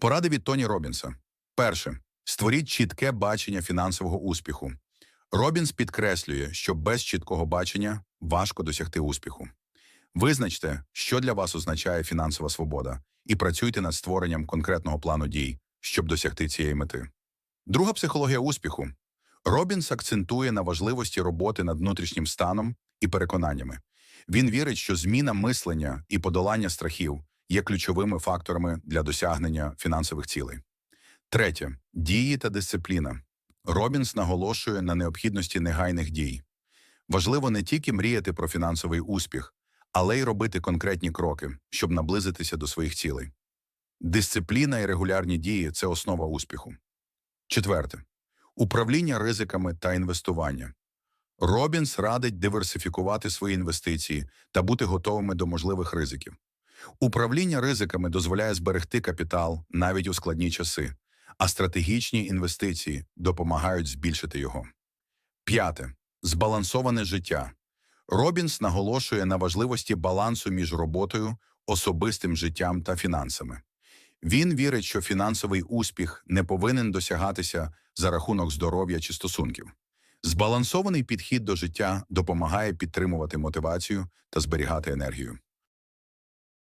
Поради від Тоні Робінса. Перше. Створіть чітке бачення фінансового успіху. Робінс підкреслює, що без чіткого бачення важко досягти успіху. Визначте, що для вас означає фінансова свобода, і працюйте над створенням конкретного плану дій, щоб досягти цієї мети. Друга психологія успіху. Робінс акцентує на важливості роботи над внутрішнім станом і переконаннями. Він вірить, що зміна мислення і подолання страхів є ключовими факторами для досягнення фінансових цілей. Третє дії та дисципліна. Робінс наголошує на необхідності негайних дій. Важливо не тільки мріяти про фінансовий успіх, але й робити конкретні кроки, щоб наблизитися до своїх цілей. Дисципліна і регулярні дії це основа успіху. Четверте управління ризиками та інвестування. Робінс радить диверсифікувати свої інвестиції та бути готовими до можливих ризиків. Управління ризиками дозволяє зберегти капітал навіть у складні часи, а стратегічні інвестиції допомагають збільшити його. П'яте збалансоване життя. Робінс наголошує на важливості балансу між роботою, особистим життям та фінансами. Він вірить, що фінансовий успіх не повинен досягатися за рахунок здоров'я чи стосунків. Збалансований підхід до життя допомагає підтримувати мотивацію та зберігати енергію.